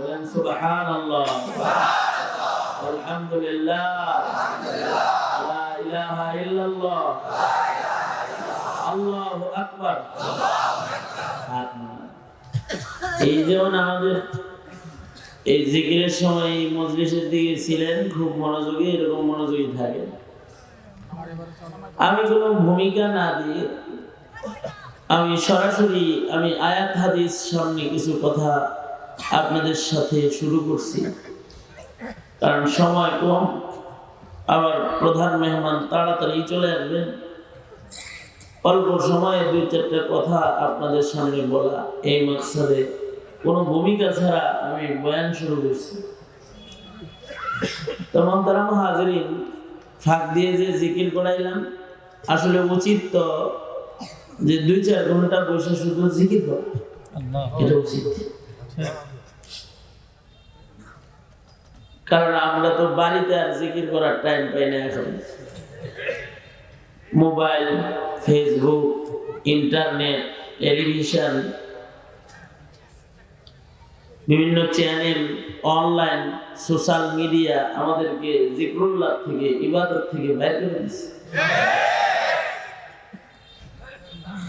বলেন আলহামদুলিল্লাহ। ইল্লাল্লাহ। আল্লাহু আকবার। এই যেমন আমাদের এই জিকিরের সময় এই মজলিসের দিকে ছিলেন, খুব মনোযোগী, এরকম মনোযোগী থাকে। আমি কোনো ভূমিকা না দিয়ে আমি সরাসরি আমি আয়াত, হাদিস সামনে কিছু কথা আপনাদের সাথে শুরু করছি। কারণ সময় কম আবার প্রধান মেহমান তাড়াতাড়ি চলে আসবেন। অল্প সময়ে দুই চারটা কথা আপনাদের সামনে বলা এই মকসদে কোনো ভূমিকা ছাড়া আমি বয়ান শুরু করছি। তখন তারা হাজিরিন ফাঁক দিয়ে যে জিকির করাইলাম আসলে উচিত তো যে দুই চার ঘণ্টা বসে শুধু জিকির করা। এটা উচিত। কারণ আমরা তো বাড়িতে আর জিকির করার টাইম পাই না এখন। মোবাইল ফেসবুক ইন্টারনেট টেলিভিশন বিভিন্ন চ্যানেল অনলাইন সোশ্যাল মিডিয়া আমাদেরকে জিক্রুল্লাহ থেকে, ইবাদত থেকে বাইর করে দিচ্ছে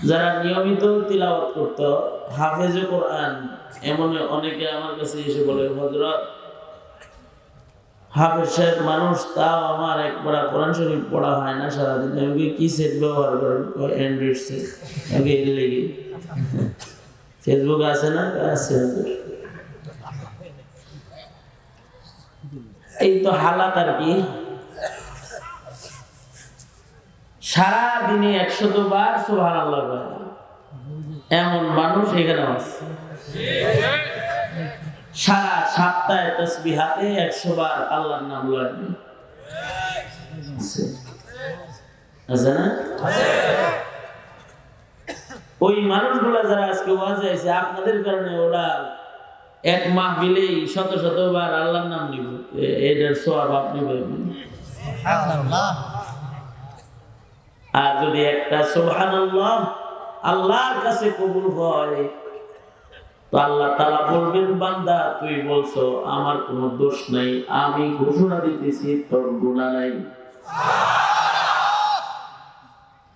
যারা নিয়মিত তিলাওয়াত করতো, হাফেজ কোরআন, এমন অনেকে আমার কাছে এসে বলে হজরত হাফেজ সাহেব মানুষ তাও আমার একবার কোরআন শরীফ পড়া হয় না সারাদিন। আমি কি সেট ব্যবহার করেন? অ্যান্ড্রয়েড সেট আমি এর লেগে। ফেসবুক আছে না? আছে এই তো হালাত আর কি। সারা দিনে একশত বার সুহান আল্লাহ এমন মানুষ এখানে আছে। সারা সপ্তাহে তসবি হাতে একশো বার আল্লাহর নাম লয় আছে না? ওই মানুষগুলা যারা আজকে ওয়াজে আছে আপনাদের কারণে ওরা এক মাহ মিলেই শত শত বার আল্লাহর নাম নিব। এটার সব আপনি পাবেন। আর যদি একটা সুবহানাল্লাহ আল্লাহর কাছে কবুল হয় তো আল্লাহ তালা বলবেন, বান্দা, তুই বলছো, আমার কোনো দোষ নাই, আমি ঘোষণা দিতেছি, তোর গুণা নাই।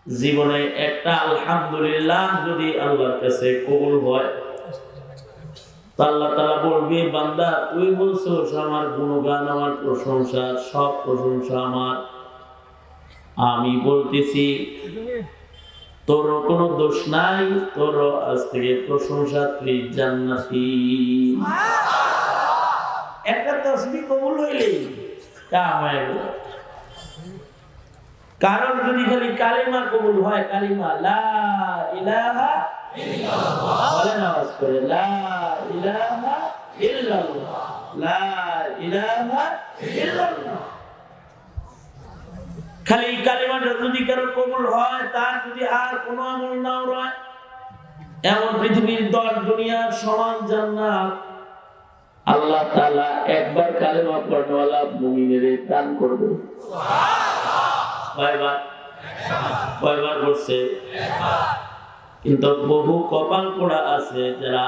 জীবনে একটা আলহামদুলিল্লাহ যদি আল্লাহর কাছে কবুল হয় আল্লাহ তালা বলবে, বান্দা, তুই বলছো, আমার গুণগান, আমার প্রশংসা, সব প্রশংসা আমার। আমি বলতেছি তোর কোনো দোষ নাই, তোর আজ থেকে প্রশংসা তুই জান্নাতি। একটা তসবি কবুল হইলেই কাম কারণ যদি খালি কালিমা কবুল হয়, কালিমা লা ইলাহা বলেন করে, লা ইলাহা ইল্লাল্লাহ। লা ইলাহা ইল্লাল্লাহ। খালি এই কালিমাটা যদি কারও কবুল হয় তার যদি আর কোনো আমল নাও রয় এমন পৃথিবীর দল দুনিয়ার সমান জান্নাত আল্লাহ তাআলা একবার কালেমা পড়নেওয়ালা মুমিনের দান করবে। কয়বার? কয়বার করছে কিন্তু বহু কপাল পোড়া আছে যারা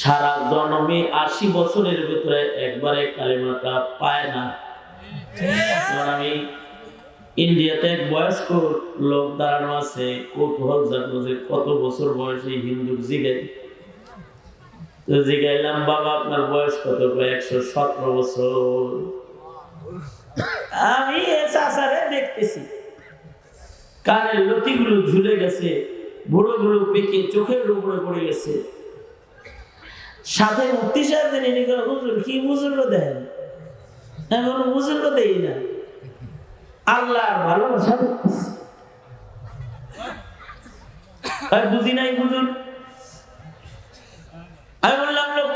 সারা জন্মে আশি বছরের ভিতরে একবারে কালেমাটা পায় না। আমি ইন্ডিয়াতে এক বয়স্ক লোক দাঁড়ানো আছে। কৌতূহল জানব যে কত বছর বয়সে হিন্দুর জিগাই জিগাইলাম, বাবা, আপনার বয়স কত? একশো সতেরো বছর। আমি এ চাষারে দেখতেছি। কানের লতিগুলো ঝুলে গেছে, বুড়োগুলো পেকে চোখের উপরে পড়ে গেছে। সাথে মুক্তি সাহেব দিন হুজুর, কি বুজুর্গ দেন? এখন বুজুর্গ দেই না। আল্লাহর ভালোবাসা বুঝি নাই বুঝুন? আমি বললাম লোক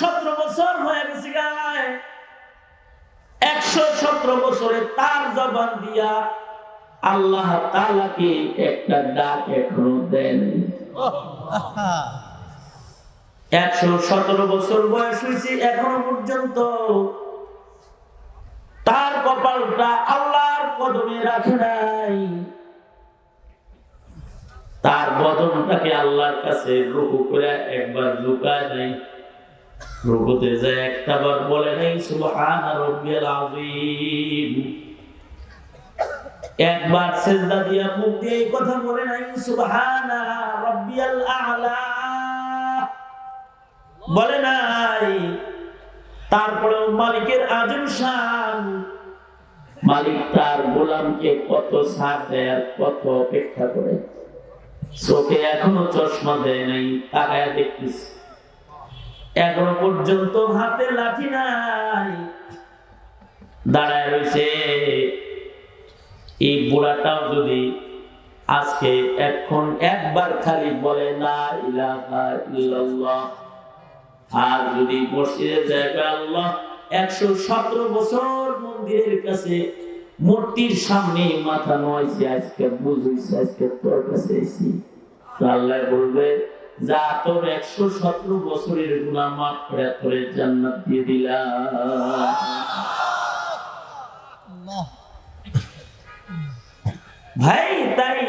সতেরো বছর হয়ে গেছে একশো সতেরো বছরে তার জবান দিয়া আল্লাহ তালাকে একটা ডাক এখনও দেন একশো সতেরো বছর বয়স হয়েছে এখনও পর্যন্ত। তার কপালটা আল্লাহর কদমে রাখে নাই। তার বদনটাকে আল্লাহর কাছে রুকু করে একবার লুকায় নাই। রুকুতে যায় একটা বার বলে নাই, সুবহান রব্বিয়াল আযীম। একবার সেজদা দিয়া মুখ দিয়ে এই কথা বলে নাই, সুবহান রব্বিয়াল আ'লা। বলে নাই তারপরেও মালিকের আজম শান মালিক তার গোলামকে কত সার দেয় কত অপেক্ষা করে। চোখে এখনও চশমা দেয় নাই, তাকায় দেখতেছি। এখনও পর্যন্ত হাতে লাঠি নাই। দাঁড়ায় রয়েছে। এই বুড়াটাও যদি আজকে এখন একবার খালি বলে না ইলাহা ইল্লাল্লাহ আর যদি মসজিদে জায়গা আল্লাহ একশো সতেরো বছর মন্দিরের কাছে মূর্তির সামনে মাথা নয়ছে আজকে বুঝেছি আজকে তোর কাছে এসেছি। তো আল্লাহ বলবে যা তোর একশো সতেরো বছরের গুণা মাফ করে তোর জান্নাত দিয়ে দিলাম। ভাই তাই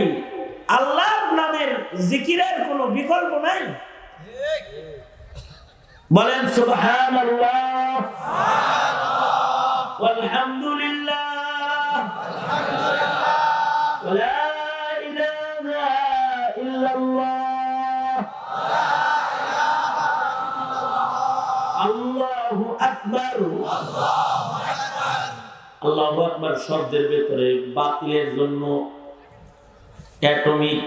আল্লাহর নামের জিকিরের কোনো বিকল্প নাই? বলেন, সুবহানাল্লাহ। লা আল্লাহু আকবার। শব্দের ভেতরে বাতিলের জন্য অ্যাটমিক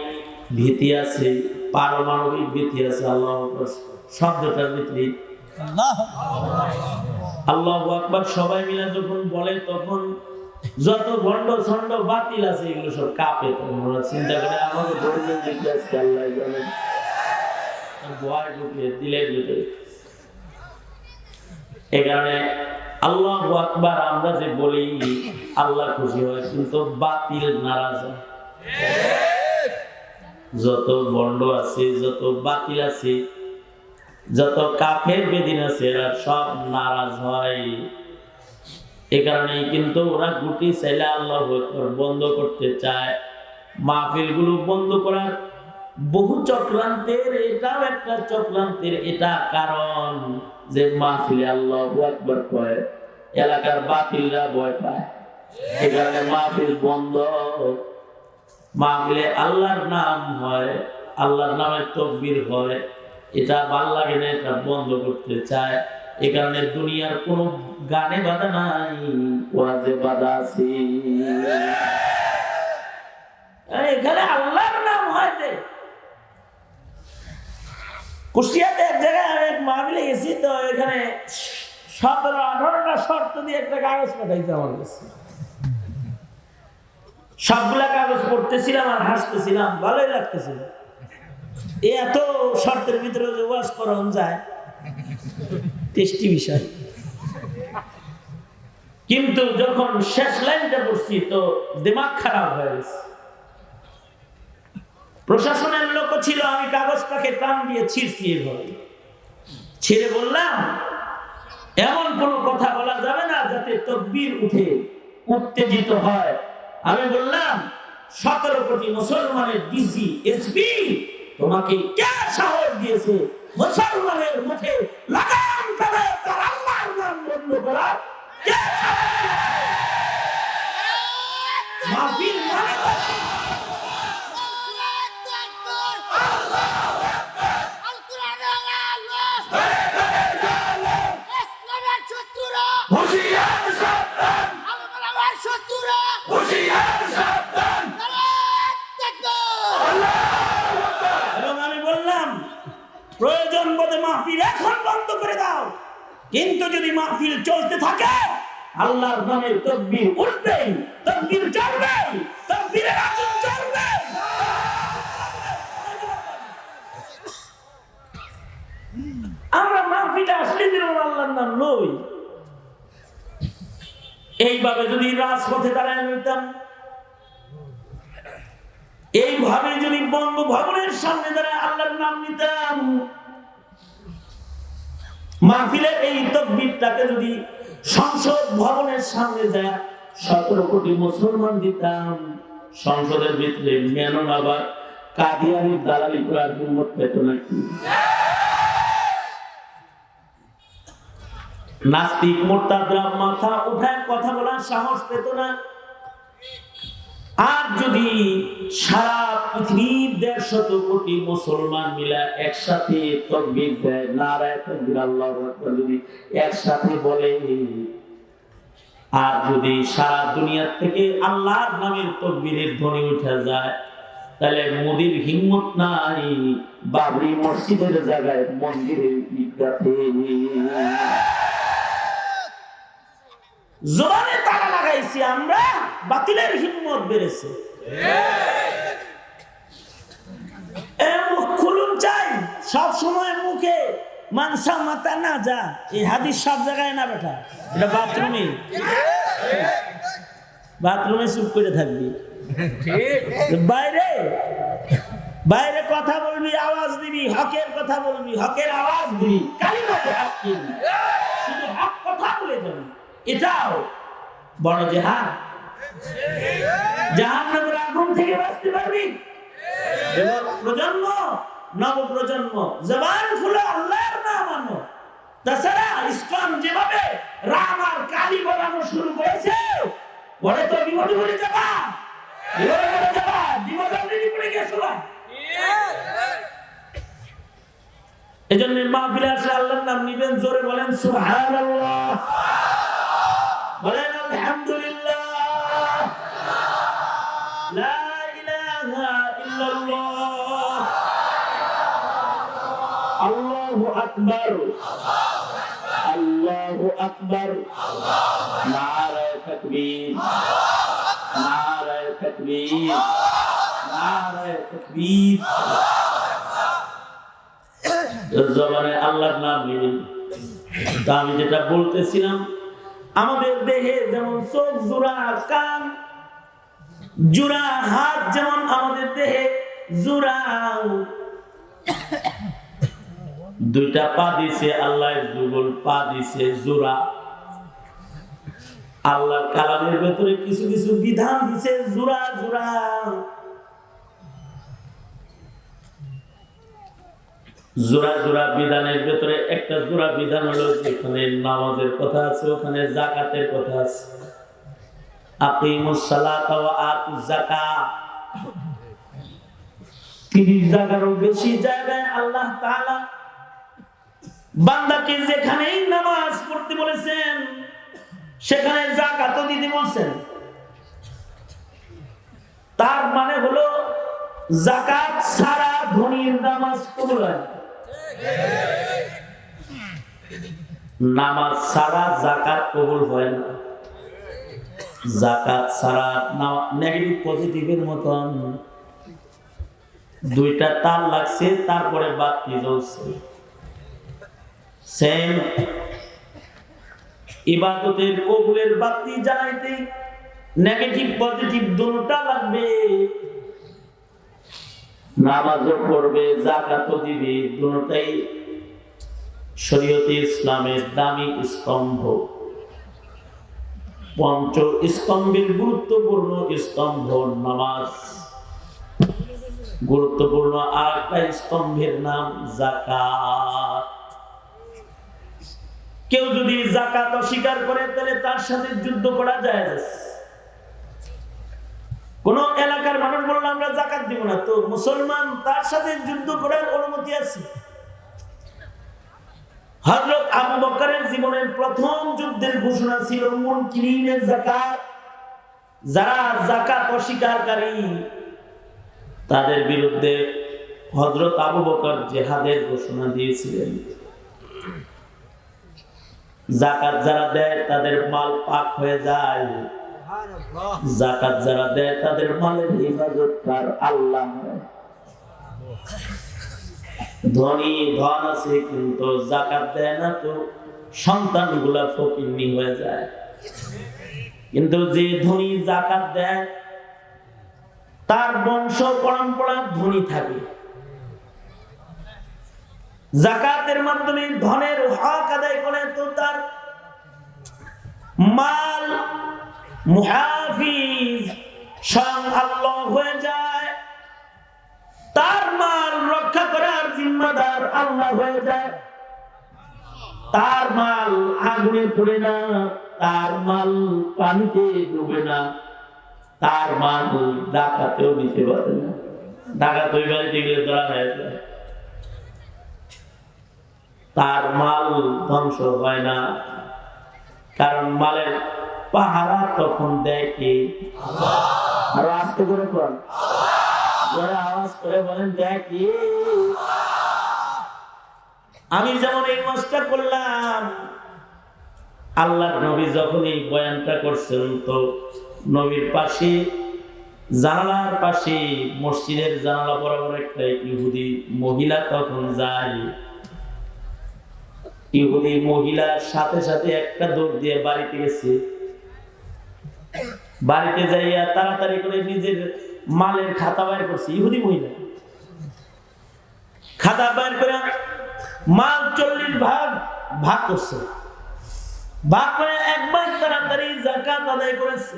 ভীতি আছে, পারমাণবিক ভীতি আছে, আল্লাহ শব্দটার ভিতরে আল্লাহ আকবার সবাই মিলে যখন বলে তখন যত ভণ্ড ছন্ড বাতিল আছে এগুলো সব কাঁপে তখন। ওরা চিন্তা করে আমাকে আজকে আল্লাহ জানে। ভয় ঢুকে দিলের ভিতরে এ কারণে আল্লাহ আকবার আমরা যে বলি আল্লাহ খুশি হয় কিন্তু বাতিল নারাজ যত বন্ড আছে যত বাতিল আছে যত কাফের বেদিন আছে, এরা সব নারাজ হয়। এ কারণেই কিন্তু ওরা গুটি চাইলে আল্লাহ বন্ধ করতে চায়। মাহফিলগুলো বন্ধ করার বহু চক্রান্তের, এটাও একটা চক্রান্তের এটা কারণ যে মাহফিলে আল্লাহ একবার কয়, এলাকার বাতিলরা ভয় পায়। এ কারণে মাহফিল বন্ধ। মাহফিলে আল্লাহর নাম হয়, আল্লাহর নামের তকবির হয়। এটা ভালো লাগে না এটা বন্ধ করতে চায়। এ কারণে দুনিয়ার কোন গানে বাধা নাই, ওয়াজে বাধা আছে। এখানে আল্লাহর নাম হয়েছে। কুষ্টিয়াতে এক জায়গায় আমি এক মাহবিলে গেছি, তো এখানে সতেরো, আঠারোটা শর্ত দিয়ে একটা কাগজ পাঠাইছে আমার কাছে। সবগুলা কাগজ পড়তেছিলাম আর হাসতেছিলাম, ভালোই লাগতেছিল। এ এত শর্তের ভিতরে যে ওয়াজ করন যায়। টেস্টি বিষয়। কিন্তু যখন শেষ লাইনটা পড়ছি, তো দিমাগ খারাপ হয়ে গেছে। প্রশাসনের লোক ছিল, আমি কাগজটাকে টান দিয়ে ছিঁড়ছি এভাবে। ছিঁড়ে বললাম, এমন কোনো কথা বলা যাবে না যাতে তকবির উঠে, উত্তেজিত হয়। আমি বললাম, সতেরো কোটি মুসলমানের ডিসি, এসপি তোমাকে কে সাহস দিয়েছে? মুসলমানের মুখে লাগাম করে তার আল্লাহর নাম বন্ধ কে মানে তো হুঁশিয়ার সাবধান হুঁশিয়ার সাবধান এবং আমি বললাম প্রয়োজন বোধে মাহফিল এখন বন্ধ করে দাও। কিন্তু যদি মাহফিল চলতে থাকে, আল্লাহর নামের তকবীর উঠবে, তকবীর চলবে তকবীরের আগুন চলবে আমরা মাহফিলে আসলে যেরকম আল্লাহর নাম লই, এইভাবে যদি রাজপথে দাঁড়ায় নিতাম এইভাবে যদি বঙ্গভবনের সামনে দাঁড়ায় আল্লাহর নাম নিতাম মাহফিলের এই তকবিরটাকে যদি সংসদ ভবনের সামনে যায়, সতেরো কোটি মুসলমান দিতাম। সংসদের ভিতরে মেনন আবার কাদিয়ানি দালালি করার হিম্মত পেত নাকি? নাস্তিক মোর্তাদরা মাথা উঠায় কথা বলার সাহস পেত না। আর যদি সারা পৃথিবীর দেড় শত কোটি মুসলমান মিলা একসাথে তকবির দেয়, নারায় তকবির, আল্লাহ যদি একসাথে বলে, আর যদি সারা দুনিয়া থেকে আল্লাহর নামের তকবীরের ধ্বনি উঠে যায়, তাহলে মোদির হিম্মত নাই, বাবরি মসজিদের জায়গায় মন্দিরের ঈদগাতে জোরানে তালা লাগাইছি আমরা, বাতিলের হিম্মত বেড়েছে। সব সময় মুখে মানসা মাথা না যা। এই হাদিস সব জায়গায় না বেটা, এটা বাথরুমে। বাথরুমে চুপ করে থাকবি। বাইরে বাইরে কথা বলবি, আওয়াজ দিবি, হকের কথা বলবি, হকের আওয়াজ দিবি। হক দিবি। শুধু কথা বলে যাবি। এটাও বড় জেহাদ। জাহান আগুন থেকে বাঁচতে পারবি। প্রজন্ম নব প্রজন্ম জবান খুলে আল্লাহর নাম আনো। তাছাড়া ইসলাম যেভাবে রাম আর কালী বলানো শুরু করেছে, পরে তো বিপদে পড়ে যাবা। গেছো এই জন্য মাহফিলে আসলে আল্লাহর নাম নিবেন, জোরে বলেন, সুবহানাল্লাহ। বলেন আলহামদুলিল্লাহ। লা ইলাহা ইল্লাল্লাহ। আল্লাহু আকবার। আল্লাহর নাম আমি যেটা বলতেছিলাম আমাদের দেহে যেমন চোখ, জোড়া, কান, জোড়া, হাত যেমন আমাদের দেহে, জোড়া। দুইটা পা দিছে আল্লাহ যুগল পা দিছে, জোড়া। আল্লাহ কালামের ভেতরে কিছু কিছু বিধান দিছে, জোড়া জোড়া। জোড়া জোড়া বিধানের ভেতরে একটা জোড়া বিধান হলো যেখানে নামাজের কথা আছে, ওখানে জাকাতের কথা আছে। নামাজ পড়তে বলেছেন, সেখানে তার মানে হলো জাকাত ছাড়া ধনীর নামাজ কবুল। নামাজ ছাড়া জাকাত কবুল হয় না। জাকাত ছাড়া নেগেটিভ পজিটিভের মতন দুইটা তার লাগছে, তারপরে বাতি জ্বলছে। সেম ইবাদতের কবুলের বাতি জ্বালাইতে নেগেটিভ পজিটিভ দুটোটা লাগবে। নামাজও পড়বে, জাকাতও দিবে দুটোটাই শরীয়তে ইসলামের দামি স্তম্ভ। পঞ্চ স্তম্ভের গুরুত্বপূর্ণ স্তম্ভ নামাজ। গুরুত্বপূর্ণ আর একটা স্তম্ভের নাম জাকাত। কেউ যদি জাকাত অস্বীকার করে, তাহলে তার সাথে যুদ্ধ করা যায়। কোন এলাকার মানুষ বলল, আমরা জাকাত দিব না। তো মুসলমান তার সাথে যুদ্ধ করার অনুমতি আছে। হযরত আবু বকরের জীবনের প্রথম যুদ্ধের ঘোষণা ছিল যাকাত যারা যাকাত অস্বীকারী, তাদের বিরুদ্ধে হযরত আবু বকর জিহাদের ঘোষণা দিয়েছিলেন। যাকাত যারা দেয়, তাদের মাল পাক হয়ে যায়। জাকাত যারা দেয় তাদের মালের হেফাজত কার আল্লাহ ধনী, ধন আছে, কিন্তু জাকাত দেয় না তো সন্তানগুলা ফকিন্নি হয়ে যায়। কিন্তু যে ধনী জাকাত দেয়, তার বংশ পরম্পরা ধনী থাকে। জাকাতের মাধ্যমে ধনের হক আদায় করে তো তার মাল হয়ে যায়। তার মাল রক্ষা করার জিম্মাদার আল্লাহ হয়ে যায়। তার মাল আগুনে পড়ে না, তার মাল পানিতে ডুবে না, তার মাল ডাকাতেও নিতে পারে না। ডাকাত ওই গেলে ধরা হয়ে যায়। তার মাল ধ্বংস হয় না। কারণ মালের পাহারা তখন দেয় কে? আরও আস্তে করে জোরে আওয়াজ করে বলেন দেয় কি? আমি যেমন এই মাসটা করলাম আল্লাহ নবী যখন এই বয়ানটা করছেন তো নবীর পাশে জানালার পাশে মসজিদের জানালা বরাবর একটা ইহুদি মহিলা তখন যায়। ইহুদি মহিলার সাথে সাথে একটা দৌড় দিয়ে বাড়িতে গেছে। বাড়িতে যাইয়া তাড়াতাড়ি করে নিজের মালের খাতা বাইর করছে, ইহুদি মহিলা। খাতা বাইর করে মাল চল্লিশ ভাগ ভাগ করছে। ভাগ করে একবার তাড়াতাড়ি জাকাত আদায় করেছে।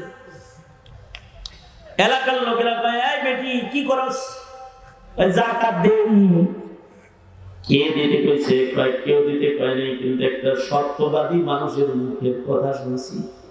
এলাকার লোকেরা এই বেটি, কি করস? জাকাত কে দিতে কইছে? কয়, কেউ দিতে কয় কিন্তু একটা সত্যবাদী মানুষের মুখের কথা শুনছি।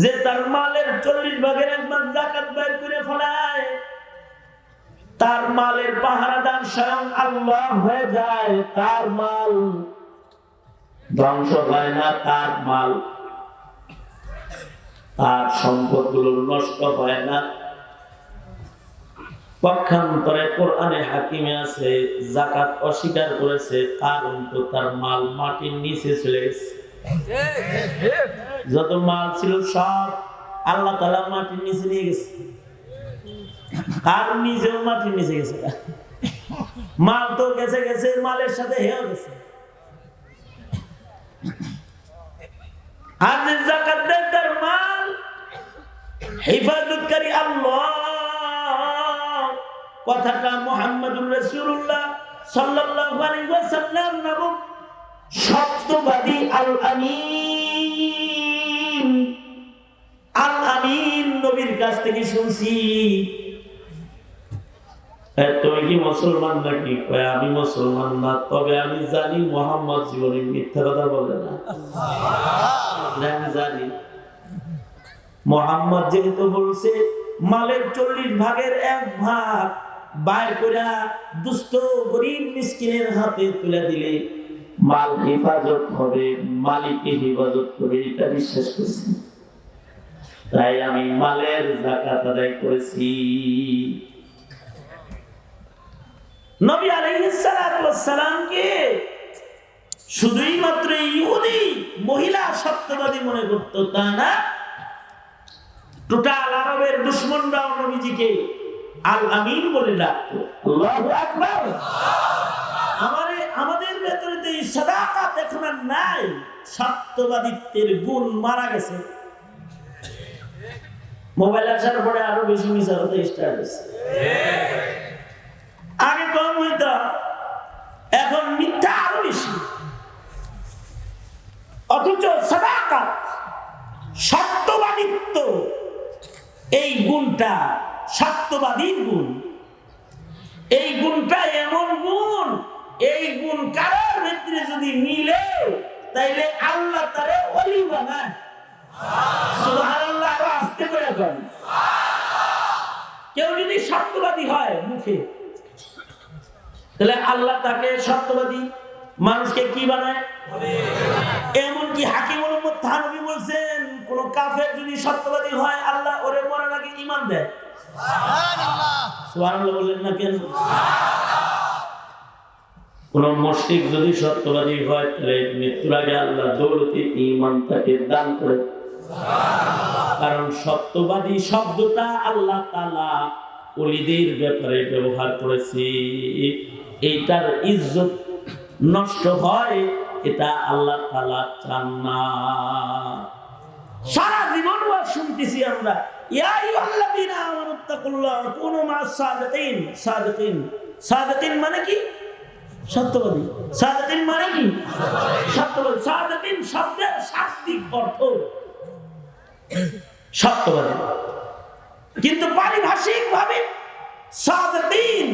যে তার মালের চল্লিশ ভাগের এক ভাগ জাকাত বের করে ফেলায়, তার মালের পাহারাদার স্বয়ং আল্লাহ হয়ে যায়, তার মাল ধ্বংস হয় না, তার মাল, তার সম্পদগুলো নষ্ট হয় না। পক্ষান্তরে কোরআনে হাকিমে আছে, জাকাত অস্বীকার করেছে, কারণ তো তার মাল মাটির নিচে চলে গেছে। যত মাল ছিল সব আল্লাহ তালা মাটির নিচে নিয়ে গেছে। আর নিজেও মাটির নিচে গেছে। মাল তো গেছে গেছে, মালের সাথে হেও গেছে। হেফাজতকারী আল্লাহ। কথাটা মোহাম্মদুর রাসূলুল্লাহ সাল্লাল্লাহু সত্যবাদী আল আমিন আল আমিন নবীর কাছ থেকে শুনছি। তুমি কি মুসলমান নাকি? আমি মুসলমান না, তবে আমি জানি মোহাম্মদ জীবনে মিথ্যা কথা বলে না। আমি জানি। মোহাম্মদ যেহেতু বলছে, মালের চল্লিশ ভাগের এক ভাগ বাইর করে দুস্থ, গরিব, মিসকিনের হাতে তুলে দিলে। মাল হেফাজত হবে, মালিককে হেফাজত করে এটা বিশ্বাস করছি। তাই আমি মালের জাকাত আদায় করেছি। নবী আলাইহিস সালাতু ওয়াস সালামকে শুধুই মাত্র ইহুদি, মহিলা সত্যবাদী মনে করতো, তা না। টোটাল আরবের দুশ্মনরাও নবীজিকে আল আমিন বলে ডাকতো। আল্লাহু আকবার। আমাদের এই সাদাকাত এখন নাই। সত্যবাদিত্বের গুণ মারা গেছে। মোবাইল আসার পরে আরও বেশি হতে স্টার্ট হয়েছে। আগে কম হইত, এখন মিথ্যা আরও বেশি। অথচ সাদাকাত, সত্যবাদিত্ব, এই গুণটা সত্যবাদীর গুণ। এই গুণটা এমন গুণ, এই গুণ কারোর ভিতরে যদি মিলে, তাইলে আল্লাহ তারে অলি বানায়। সুবহানাল্লাহ আস্তে করে কেউ যদি সত্যবাদী হয় মুখে, তাহলে আল্লাহ তাকে সত্যবাদী মানুষকে কি বানায়? এমনকি হাকিমুল উম্মত বলছেন, কোন কাফের যদি সত্যবাদী হয়, আল্লাহ ওরে মরার আগে ঈমান দেয়। সুবহানাল্লাহ বললেন না কেন? কোন মুশরিক যদি সত্যবাদী হয়, তাহলে মৃত্যুর আগে আল্লাহ দৌলতে ঈমান তাকে দান করে কারণ সত্যবাদী শব্দটা আল্লাহ তালা ওলিদের ব্যাপারে ব্যবহার করেছি। এইটার ইজ্জত নষ্ট হয়, এটা আল্লাহ তালা চান না। সারা জীবন শুনতেছি আমরা সাদিকিন সাদিকিন সাদিকিন মানে কি? সত্যবাদী। মানে কি? সত্যবাদী। শব্দের শাস্তিক অর্থ। সত্যবাদী। কিন্তু পারিভাষিক ভাবে সাদিকিন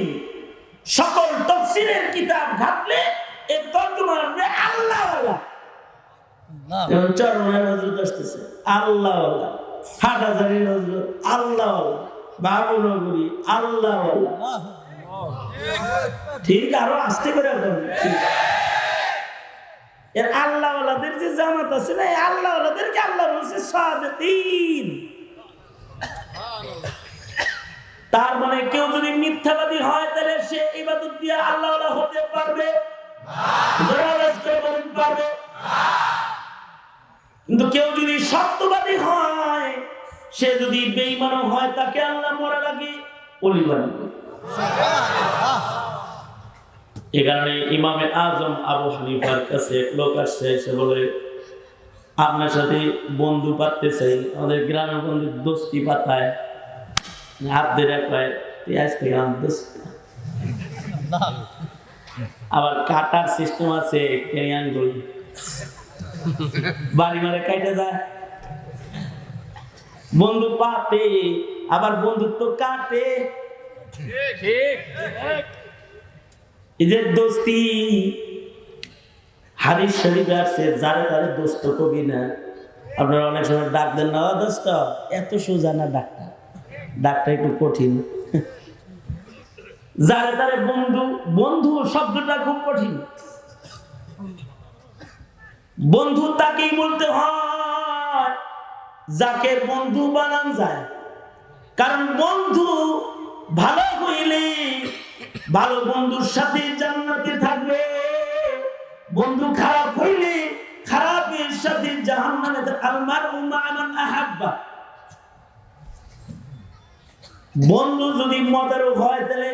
সকল তফসিরের কিতাব ঘাটলে এর তর্জমা হবে আল্লাহ চরমের হজরত আসতেছে আল্লাহ হাটাজারির হজরত আল্লাহ বাবুনগরী আল্লাহ। ঠিক, আরও আস্তে করে। এর যে জামাত আছে না আল্লাহ বলছে তার মানে কেউ যদি মিথ্যাবাদী হয়, তাহলে সে ইবাদত দিয়ে আল্লাহওয়ালা হতে পারবে। পারবে। কিন্তু কেউ যদি সত্যবাদী হয়, সে যদি বেইমানও হয়, তাকে আল্লাহ মরার আগে অলি বানাবে এ কারণে ইমামে আজম আবু হানিফার কাছে এক লোক আসছে, এসে বলে, আপনার সাথে বন্ধু পাততে চাই, আমাদের বন্ধু দোস্তি পাতায় হাত ধরে আজ থেকে আমার আবার কাটার সিস্টেম আছে বাড়ি মারে কাইটে যায়। বন্ধু পাতে, আবার বন্ধুত্ব কাটে। এই দোস্তি হারিস আসছে, যারে তারে দোস্ত কবি না। আপনারা অনেক সময় ডাক দেন না দোস্ত, এত সোজা না একটু কঠিন। যারে তারে বন্ধু বন্ধু শব্দটা খুব কঠিন। বন্ধু তাকেই বলতে হয়, যাকে বন্ধু বানান যায়। কারণ বন্ধু ভালো হইলে ভালো বন্ধুর সাথে জান্নাতে থাকবে। বন্ধু খারাপ হইলে খারাপের সাথে জাহান্নামে আলমার উমান আহাব্বা। বন্ধু যদি মদারও হয় তাহলে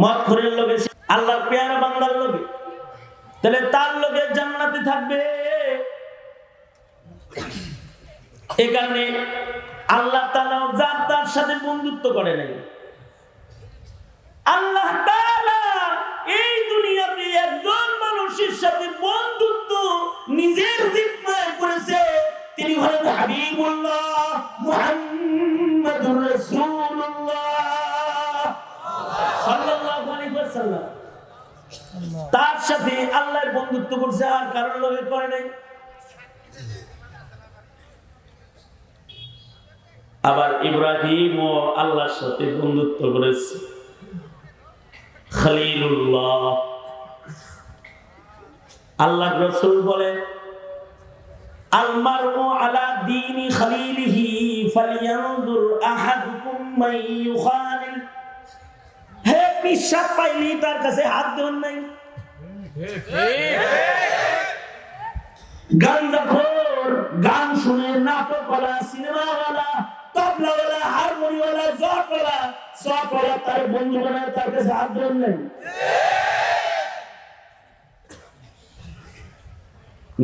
মদ খরের লোকে আল্লাহর পেয়ারা বান্দার লোকে তাহলে তার লোকে জান্নাতে থাকবে। এই কারণে আল্লাহ তাআলাও যার তার সাথে বন্ধুত্ব করে নাই। আল্লাহ এই দুনিয়াতে একজন মানুষের সাথে বন্ধুত্ব নিজের জিম্মায় করেছে। তিনি হলেন হাবিবুল্লাহ তার সাথে আল্লাহর বন্ধুত্ব করছে, আর কারোর লগে করে নাই। আবার ইব্রাহিম ও আল্লাহর সাথে বন্ধুত্ব করেছে। আল্লাহ রসুল হে পাইলি তার কাছে নাই। গাঞ্জাখোর গান শুনে নাটকওয়ালা, সিনেমাওয়ালা তবলাওয়ালা সবওয়ালা তার বন্ধু বানায় তার কাছে হাত দেবেন নাই।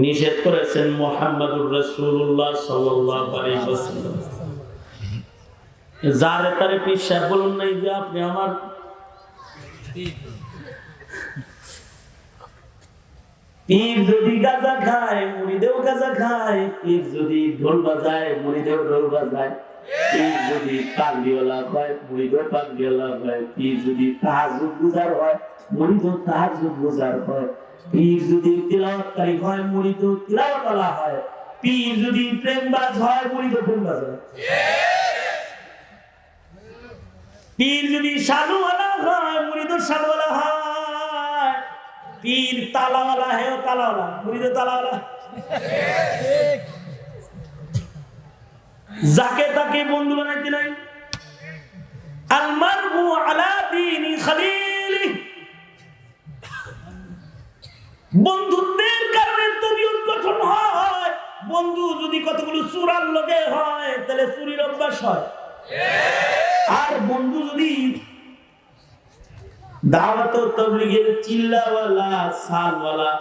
নিষেধ করেছেন মোহাম্মদুর রসুল্লাহ ওয়াসাল্লাম। যারে তারে পিসাব বলুন নাই যে আপনি আমার পীর যদি গাঁজা খায়, মুড়িদেও গাঁজা খায়, পীর যদি ঢোল বাজায়, মুড়িদেও ঢোল বাজায়। যদি যদি তাহাজুদ গুজার হয় মুড়িদেও তাহাজুদ গুজার হয় যদি তিলাওয়াতকারী হয় মুড়িদেও তিলাওয়াতওয়ালা হয়, পীর যদি প্রেমবাজ হয় মুড়িদেও প্রেমবাজ হয়। পীর যদি সাধুওয়ালা হয় মুড়িদেও সাধুওয়ালা হয়। পীর তালাওয়ালা হেও তালাওয়ালা মুরিদও তালাওয়ালা। যাকে তাকে বন্ধু বানাইতে নাই। বন্ধুত্বের কারণে তবিয়ত গঠন হয়। বন্ধু যদি কতগুলো চুরার লগে হয়, তাহলে চুরির অভ্যাস হয়। আর বন্ধু যদি দাওয়াত তবলিগের চিল্লাওয়ালা, সালওয়ালা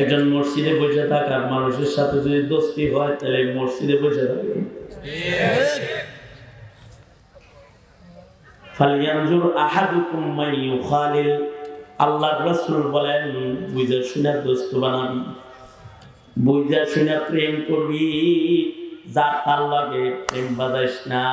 একজন মসজিদে বসে থাকার মানুষের সাথে যদি দোস্তি হয়, তাহলে মসজিদে বসে থাকবে। ফালিয়ানজুর আহাদুকুম মান ইউখালিল, আল্লাহর রাসূল বলেন, বুঝা দোস্ত বুঝা প্রেম করবি, যার তার লাগে প্রেম বাজাইস না।